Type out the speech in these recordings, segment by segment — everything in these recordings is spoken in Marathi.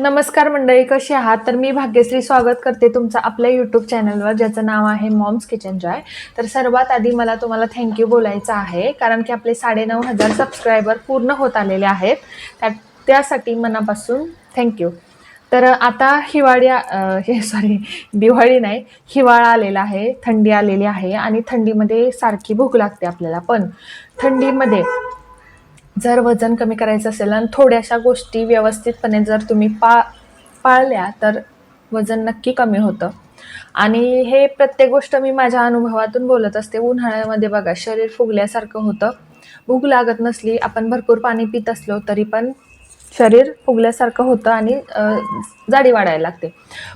नमस्कार मंडळी कशी आहात? तर मी भाग्यश्री स्वागत करते तुमचं आपल्या यूट्यूब चॅनलवर ज्याचं नाव आहे मॉम्स किचन जॉय तर सर्वात आधी मला तुम्हाला थँक्यू बोलायचं आहे कारण की आपले साडेनऊ हजार सबस्क्रायबर पूर्ण होत आलेले आहेत. त्या त्यासाठी मनापासून थँक्यू तर आता हिवाळी हे सॉरी दिवाळी नाही हिवाळा आलेला आहे थंडी आलेली आहे आणि थंडीमध्ये सारखी भूक लागते आपल्याला पण. थंडीमध्ये जर वजन कमी करायचं असेल आणि थोड्याशा गोष्टी व्यवस्थितपणे जर तुम्ही पा पाळल्या तर वजन नक्की कमी होतं. आणि हे प्रत्येक गोष्ट मी माझ्या अनुभवातून बोलत असते. उन्हाळ्यामध्ये बघा शरीर फुगल्यासारखं होतं. भूक लागत नसली आपण भरपूर पाणी पित असलो तरी पण शरीर फुगल्यासारखं होतं आणि जाडी वाढायला लागते.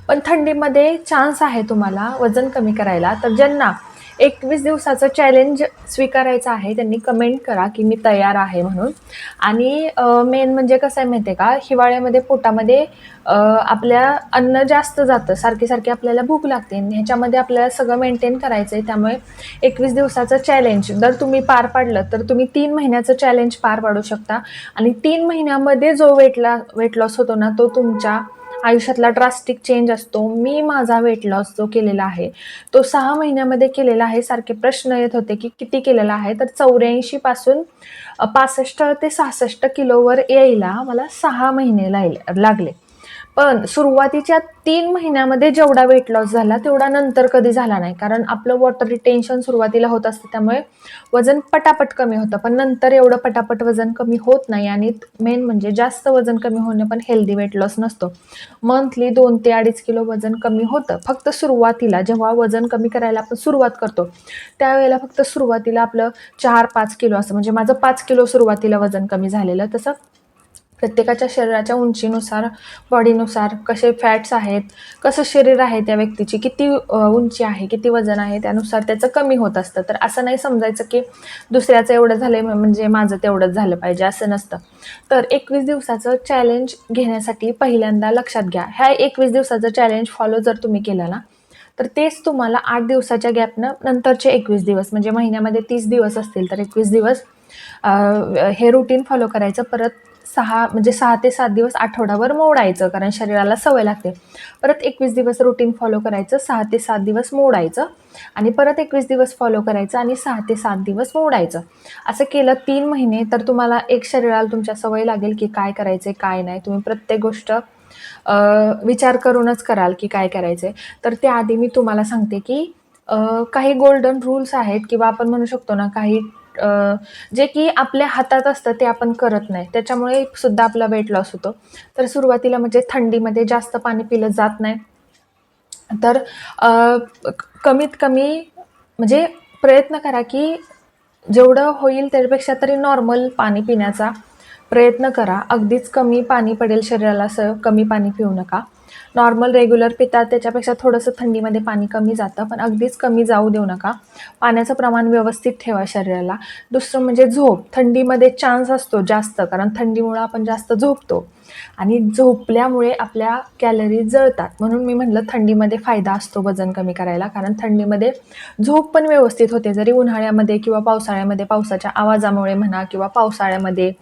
पण थंडीमध्ये चान्स आहे तुम्हाला वजन कमी करायला. तर ज्यांना एकवीस दिवसाचं चॅलेंज स्वीकारायचं आहे. त्यांनी कमेंट करा की मी तयार आहे म्हणून. आणि मेन म्हणजे कसं आहे माहिती आहे का? हिवाळ्यामध्ये पोटामध्ये आपल्या अन्न जास्त जातं. सारखी सारखी आपल्याला भूक लागते. आणि ह्याच्यामध्ये आपल्याला सगळं मेंटेन करायचं आहे त्यामुळे एकवीस दिवसाचं चॅलेंज जर तुम्ही पार पाडलं तर तुम्ही तीन महिन्याचं चॅलेंज पार पाडू शकता. आणि तीन महिन्यामध्ये जो वेट ला वेट लॉस होतो ना तो तुमच्या आयुष्यातला ड्रास्टिक चेंज असतो. मी माझा वेट लॉस जो केलेला आहे तो सहा महिन्यामध्ये केलेला आहे. सारखे प्रश्न येत होते की किती केलेला आहे. तर चौऱ्याऐंशी पासून पासष्ट ते सहासष्ट किलोवर यायला मला सहा महिने लाईल- लागले. पण सुरुवातीच्या तीन महिन्यामध्ये जेवढा वेट लॉस झाला तेवढा नंतर कधी झाला नाही. कारण आपलं वॉटर रिटेन्शन सुरुवातीला होत असतं त्यामुळे वजन पटापट कमी होतं. पण नंतर एवढं पटापट वजन कमी होत नाही आणि मेन म्हणजे जास्त वजन कमी होणं पण हेल्दी वेट लॉस नसतो. मंथली दोन ते अडीच किलो वजन कमी होतं. फक्त सुरुवातीला जेव्हा वजन कमी करायला आपण सुरुवात करतो त्यावेळेला फक्त सुरुवातीला आपलं चार पाच किलो असं म्हणजे माझं पाच किलो सुरुवातीला वजन कमी झालेलं तसं प्रत्येकाच्या शरीराच्या उंचीनुसार बॉडीनुसार कसे फॅट्स आहेत कसं शरीर आहे त्या व्यक्तीची किती उंची आहे किती वजन आहे त्यानुसार त्याचं कमी होत असतं. तर असं नाही समजायचं की दुसऱ्याचं एवढं झालं आहे म्हणजे माझं तेवढंच झालं पाहिजे असं नसतं. तर एकवीस दिवसाचं चॅलेंज घेण्यासाठी पहिल्यांदा लक्षात घ्या. ह्या एकवीस दिवसाचं चॅलेंज फॉलो जर तुम्ही केलं ना तर तेच तुम्हाला आठ दिवसाच्या गॅपनं नंतरचे एकवीस दिवस म्हणजे महिन्यामध्ये तीस दिवस असतील तर एकवीस दिवस हे रुटीन फॉलो करायचं. परत सहा म्हणजे सहा ते सात दिवस आठवडाभर मोडायचं कारण शरीराला सवय लागते. परत एकवीस दिवस रुटीन फॉलो करायचं सहा ते सात दिवस मोडायचं आणि परत एकवीस दिवस फॉलो करायचं आणि सहा ते सात दिवस मोडायचं. असं केलं तीन महिने तर तुम्हाला एक शरीराला तुमच्या सवय लागेल की काय करायचं आहे काय नाही. तुम्ही प्रत्येक गोष्ट विचार करूनच कराल की काय करायचं तर त्याआधी मी तुम्हाला सांगते की काही गोल्डन रूल्स आहेत किंवा आपण म्हणू शकतो ना काही जे की आपल्या हातात असतं ते आपण करत नाही. त्याच्यामुळे सुद्धा आपला वेट लॉस होतो. तर सुरुवातीला म्हणजे थंडीमध्ये जास्त पाणी पिलं जात नाही. तर कमीत कमी म्हणजे प्रयत्न करा की जेवढं होईल त्यापेक्षा तरी नॉर्मल पाणी पिण्याचा प्रयत्न करा. अगदीच कमी पाणी पडेल शरीराला असं कमी पाणी पिऊ नका. नॉर्मल रेग्युलर पितात त्याच्यापेक्षा थोडंसं थंडीमध्ये पाणी कमी जातं. पण अगदीच कमी जाऊ देऊ नका. पाण्याचं प्रमाण व्यवस्थित ठेवा शरीराला. दुसरं म्हणजे झोप. थंडीमध्ये चान्स असतो जास्त. कारण थंडीमुळं आपण जास्त झोपतो. आणि झोपल्यामुळे आपल्या कॅलरी जळतात. म्हणून मी म्हटलं थंडीमध्ये फायदा असतो वजन कमी करायला. कारण थंडीमध्ये झोप पण व्यवस्थित होते. जरी उन्हाळ्यामध्ये किंवा पावसाळ्यामध्ये पावसाच्या आवाजामुळे म्हणा किंवा पावसाळ्यामध्ये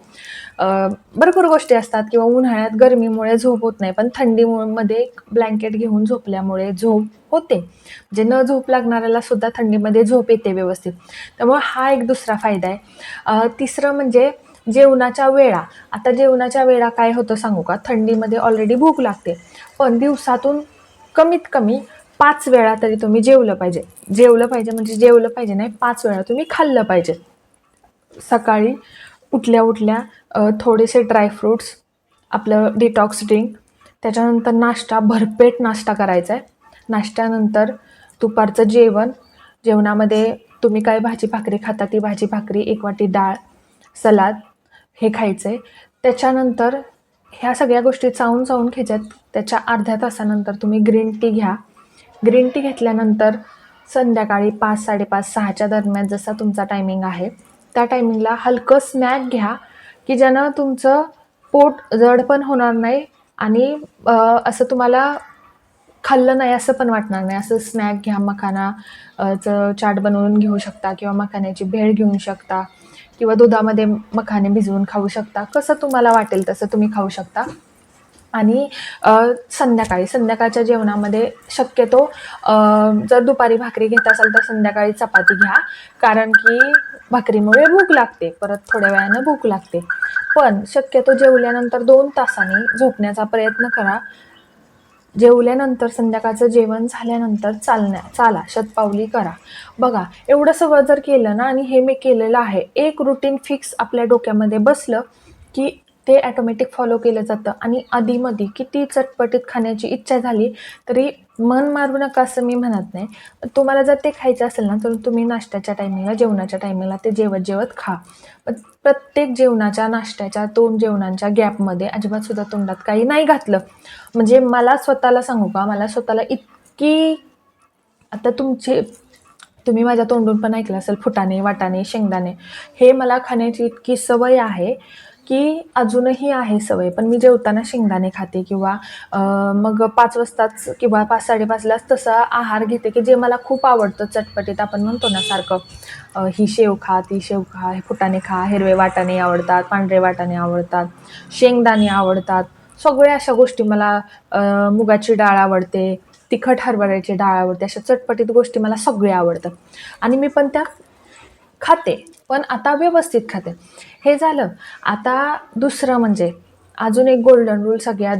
भरपूर गोष्टी असतात किंवा उन्हाळ्यात गरमीमुळे झोप होत नाही. पण थंडीमध्ये ब्लँकेट घेऊन झोपल्यामुळे झोप होते. म्हणजे न झोप लागणाऱ्याला सुद्धा थंडीमध्ये झोप येते व्यवस्थित. त्यामुळे हा एक दुसरा फायदा आहे. तिसरं म्हणजे जेवणाच्या वेळा. आता जेवणाच्या वेळा काय होतं सांगू का? थंडीमध्ये ऑलरेडी भूक लागते. पण दिवसातून कमीत कमी पाच वेळा तरी तुम्ही जेवलं पाहिजे. जेवलं पाहिजे म्हणजे जेवलं पाहिजे नाही पाच वेळा तुम्ही खाल्लं पाहिजे. सकाळी उठल्या उठल्या थोडेसे ड्रायफ्रूट्स आपलं डिटॉक्स ड्रिंक त्याच्यानंतर नाश्ता भरपेट नाश्ता करायचा आहे नाश्त्यानंतर दुपारचं जेवण. जेवणामध्ये तुम्ही काय भाजी भाकरी खाता? ती भाजी भाकरी एक वाटी डाळ सलाद हे खायचं. आहे त्याच्यानंतर ह्या सगळ्या गोष्टी चावून चावून घ्यायच्यात त्याच्या अर्ध्या तासानंतर तुम्ही ग्रीन टी घ्या. ग्रीन टी घेतल्यानंतर संध्याकाळी पाच साडेपाच सहाच्या दरम्यान जसा तुमचा टायमिंग आहे त्या टायमिंगला हलकं स्नॅक घ्या की ज्यानं तुमचं पोट जड पण होणार नाही आणि असं तुम्हाला खाल्लं नाही असं पण वाटणार नाही. असं स्नॅक घ्या मखाना चाट बनवून घेऊ शकता किंवा मखाण्याची भेळ घेऊ शकता. किंवा दुधामध्ये मखाने भिजवून खाऊ शकता. कसं तुम्हाला वाटेल तसं तुम्ही खाऊ शकता. आणि संध्याकाळी संध्याकाळच्या जेवणामध्ये शक्यतो जर दुपारी भाकरी घेत असाल तर संध्याकाळी चपाती घ्या. कारण की भाकरीमुळे भूक लागते. परत थोड्या वेळानं भूक लागते. पण शक्यतो जेवल्यानंतर दोन तासांनी झोपण्याचा प्रयत्न करा. जेवल्यानंतर संध्याकाळचं जेवण झाल्यानंतर चालण्या चाला शतपावली करा. बघा एवढं सगळं जर केलं ना आणि हे मी केलेलं आहे एक रुटीन फिक्स आपल्या डोक्यामध्ये बसलं की ते ॲटोमॅटिक फॉलो केलं जातं. आणि आधीमध्ये किती चटपटीत खाण्याची इच्छा झाली तरी मन मारू नका असं मी म्हणत नाही. तुम्हाला जर ते खायचं असेल ना तर तुम्ही नाश्त्याच्या टायमिंगला जेवणाच्या टायमिंगला ते जेवत जेवत खा. पण प्रत्येक जेवणाच्या नाश्त्याच्या दोन जेवणांच्या गॅपमध्ये अजिबात सुद्धा तोंडात काही नाही घातलं. म्हणजे मला स्वतःला सांगू का मला स्वतःला इतकी आता तुमचे तुम्ही माझ्या तोंडून पण ऐकलं असेल फुटाणे वाटाणे शेंगदाणे हे मला खाण्याची इतकी सवय आहे. की अजूनही आहे सवय. पण मी जेवताना शेंगदाणे खाते किंवा मग पाच वाजताच किंवा पाच साडेपाचलाच तसा आहार घेते की जे मला खूप आवडतं. चटपटीत आपण म्हणतो ना सारखं ही शेव खा ती शेव खा हे फुटाणे खा हिरवे वाटाणे आवडतात पांढरे वाटाणे आवडतात शेंगदाणे आवडतात. सगळ्या अशा गोष्टी मला मुगाची डाळ आवडते तिखट हरभऱ्याची डाळ आवडते अशा चटपटीत गोष्टी मला सगळ्या आवडतात. आणि मी पण त्या खाते पण आता व्यवस्थित खाते. हे झालं. आता दुसरं म्हणजे अजून एक गोल्डन रूल सगळ्यात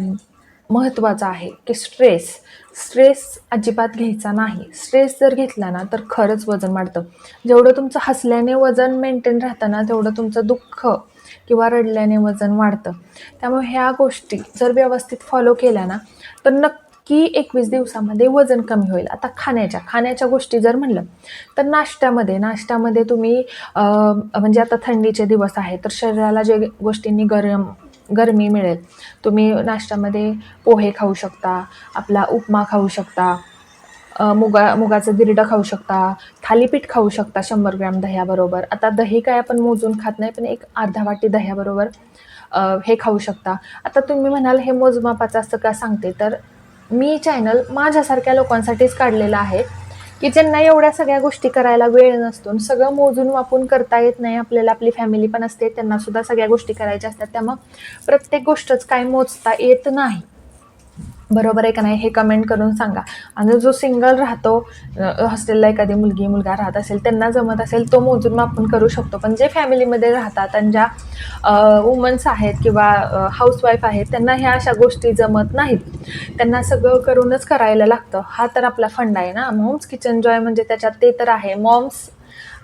महत्त्वाचा आहे की स्ट्रेस स्ट्रेस अजिबात घ्यायचा नाही. स्ट्रेस जर घेतला ना तर खरंच वजन वाढतं. जेवढं तुमचं हसल्याने वजन मेंटेन राहतं ना तेवढं तुमचं दुःख किंवा रडल्याने वजन वाढतं. त्यामुळे ह्या गोष्टी जर व्यवस्थित फॉलो केल्या ना तर नक्की की एकवीस दिवसामध्ये वजन कमी होईल. आता खाण्याच्या खाण्याच्या गोष्टी जर म्हणलं तर नाश्त्यामध्ये नाश्त्यामध्ये तुम्ही म्हणजे आता थंडीचे दिवस आहे तर शरीराला जे गोष्टींनी गरम गरमी मिळेल तुम्ही नाश्त्यामध्ये पोहे खाऊ शकता आपला उपमा खाऊ शकता मुगा मुगाचं गिरडं खाऊ शकता थालीपीठ खाऊ शकता शंभर ग्रॅम दह्याबरोबर. आता दही काय आपण मोजून खात नाही पण एक अर्धा वाटी दह्याबरोबर हे खाऊ शकता. आता तुम्ही म्हणाल हे मोजमापाचं असं का सांगते तर मी चॅनल माझ्यासारख्या लोकांसाठीच काढलेलं आहे. की ज्यांना एवढ्या सगळ्या गोष्टी करायला वेळ नसतो आणि सगळं मोजून वापून करता येत नाही आपल्याला आपली फॅमिली पण असते त्यांना सुद्धा सगळ्या गोष्टी करायच्या असतात त्यामुळं प्रत्येक गोष्टच काय मोजता येत नाही. बरोबर आहे का नाही हे कमेंट करून सांगा. आणि जो सिंगल राहतो हॉस्टेलला एखादी मुलगी मुलगा राहत असेल त्यांना जमत असेल तो मोजून आपण करू शकतो. पण जे फॅमिलीमध्ये राहतात आणि ज्या वुमन्स आहेत किंवा हाऊसवाईफ आहेत त्यांना ह्या अशा गोष्टी जमत नाहीत. त्यांना सगळं करूनच करायला लागतं. हा तर आपला फंड आहे ना. मॉम्स किचन जॉय म्हणजे त्याच्यात ते तर आहे. मॉम्स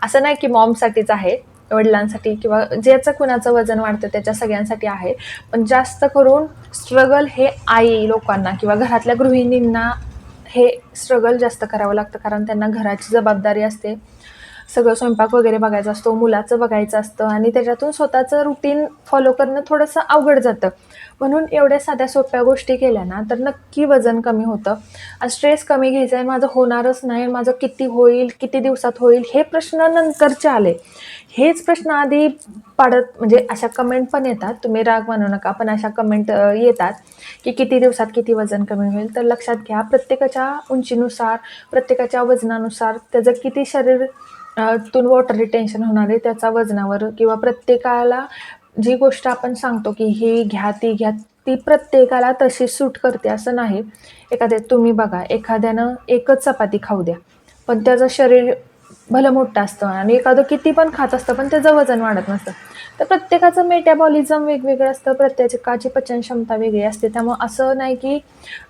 असं नाही की मॉमसाठीच आहे. वडिलांसाठी किंवा ज्याचं कुणाचं वजन वाढतं त्याच्या सगळ्यांसाठी आहे. पण जास्त करून स्ट्रगल हे आई लोकांना किंवा घरातल्या गृहिणींना हे स्ट्रगल जास्त करावं लागतं. कारण त्यांना घराची जबाबदारी असते. सगळं स्वयंपाक वगैरे बघायचा असतो मुलाचं बघायचं असतं आणि त्याच्यातून स्वतःचं रुटीन फॉलो करणं थोडंसं अवघड जातं. म्हणून एवढ्या साध्या सोप्या गोष्टी केल्या ना तर नक्की वजन कमी होतं. स्ट्रेस कमी घ्यायचा आहे माझं होणारच नाही माझं किती होईल किती दिवसात होईल हे प्रश्न नंतरचे आले. हेच प्रश्न आधी पाडत म्हणजे अशा कमेंट पण येतात. तुम्ही राग मानू नका पण अशा कमेंट येतात की किती दिवसात किती वजन कमी होईल. तर लक्षात घ्या प्रत्येकाच्या उंचीनुसार प्रत्येकाच्या वजनानुसार त्याचं किती शरीर तून वॉटर रिटेन्शन होणार आहे त्याचा वजनावर किंवा प्रत्येकाला जी गोष्ट आपण सांगतो की ही घ्या ती घ्या ती प्रत्येकाला तशी सूट करते असं नाही. एखाद्या तुम्ही बघा एखाद्यानं एकच चपाती खाऊ द्या. पण त्याचं शरीर भलं मोठं असतं आणि एखादं किती पण खात असतं पण त्याचं वजन वाढत नसतं. तर प्रत्येकाचं मेटॅबॉलिझम वेगवेगळं असतं प्रत्येकाची पचन क्षमता वेगळी असते. त्यामुळं असं नाही की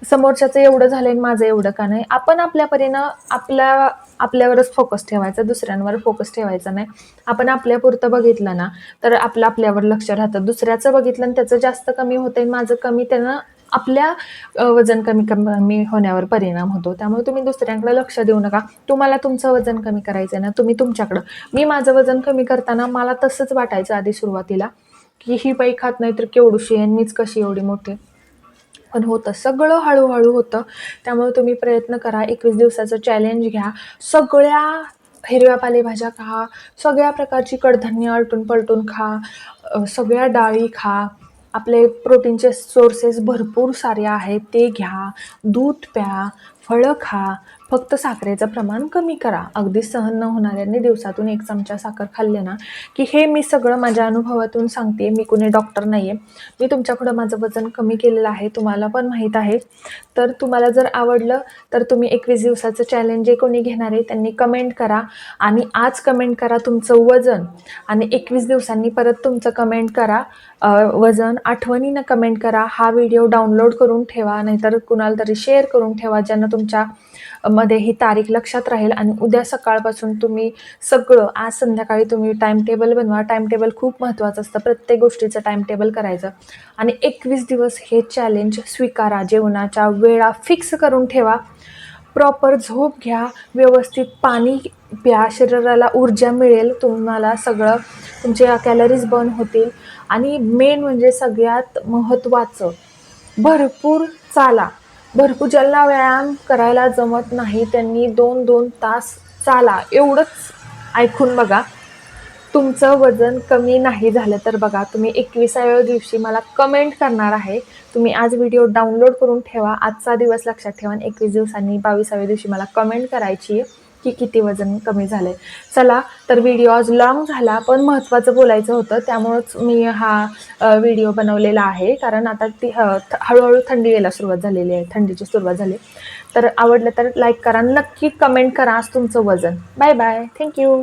समोरच्याचं एवढं झालं आणि माझं एवढं का नाही. आपण आपल्या परीनं आपल्या आपल्यावरच फोकस ठेवायचा दुसऱ्यांवर फोकस ठेवायचा नाही. आपण आपल्यापुरतं बघितलं ना तर आपलं आपल्यावर लक्ष राहतं. दुसऱ्याचं बघितलं आणि त्याचं जास्त कमी होतं आणि माझं कमी त्यानं आपल्या वजन कमी कमी होण्यावर परिणाम होतो. त्यामुळे तुम्ही दुसऱ्यांकडे लक्ष देऊ नका. तुम्हाला तुमचं वजन कमी करायचं आहे ना तुम्ही तुमच्याकडं. मी माझं वजन कमी करताना मला तसंच वाटायचं आधी सुरुवातीला की ही बाई खात नाही तर केवढूशी आहे मीच कशी एवढी मोठी. पण होतं. सगळं हळूहळू होतं. त्यामुळे तुम्ही प्रयत्न करा. एकवीस दिवसाचं चॅलेंज घ्या. सगळ्या हिरव्या पालेभाज्या खा. सगळ्या प्रकारची कडधान्य आलटून पलटून खा सगळ्या डाळी खा. आपले प्रोटीनचे सोर्सेस भरपूर सारे आहेत. ते घ्या दूध प्या फळं खा फक्त साखरेचं प्रमाण कमी करा. अगदी सहन न होणाऱ्यांनी दिवसातून एक चमचा साखर खाल्ले ना की हे मी सगळं माझ्या अनुभवातून सांगते. मी कुणी डॉक्टर नाही आहे मी तुमच्याकडं माझं वजन कमी केलेलं आहे तुम्हाला पण माहीत आहे. तर तुम्हाला जर आवडलं तर तुम्ही एकवीस दिवसाचं चॅलेंज जे कोणी घेणार आहे त्यांनी कमेंट करा. आणि आज कमेंट करा तुमचं वजन. आणि एकवीस दिवसांनी परत तुमचं कमेंट करा. वजन आठवणीनं कमेंट करा. हा व्हिडिओ डाउनलोड करून ठेवा नाहीतर कुणाला तरी शेअर करून ठेवा ज्यांना तुमच्या मध्ये ही तारीख लक्षात राहील आणि उद्या सकाळपासून तुम्ही सगळं आज संध्याकाळी तुम्ही टाईमटेबल बनवा. टाईमटेबल खूप महत्त्वाचं असतं प्रत्येक गोष्टीचं टाईमटेबल करायचं. आणि एकवीस दिवस हे चॅलेंज स्वीकारा. जेवणाच्या वेळा फिक्स करून ठेवा. प्रॉपर झोप घ्या. व्यवस्थित पाणी प्या. शरीराला ऊर्जा मिळेल. तुम्हाला सगळं तुमच्या कॅलरीज बर्न होतील. आणि मेन म्हणजे सगळ्यात महत्त्वाचं भरपूर चाला. भरपूर ज्यांना व्यायाम करायला जमत नाही त्यांनी दोन दोन तास चाला. एवढंच ऐकून बघा. तुमचं वजन कमी नाही झालं तर बघा तुम्ही एकविसाव्या दिवशी मला कमेंट करणार आहे. तुम्ही आज व्हिडिओ डाउनलोड करून ठेवा. आजचा दिवस लक्षात ठेवा एकवीस दिवसांनी बावीसाव्या दिवशी मला कमेंट करायची आहे. की किती वजन कमी झालंय. चला तर व्हिडिओ आज लॉंग झाला पण महत्त्वाचं बोलायचं होतं त्यामुळंच मी हा व्हिडिओ बनवलेला आहे. कारण आता ती ह- थ- हळूहळू थंडी यायला सुरुवात झालेली आहे थंडीची सुरुवात झाली तर आवडलं तर लाईक करा नक्की कमेंट करा आज तुमचं वजन. Bye bye thank you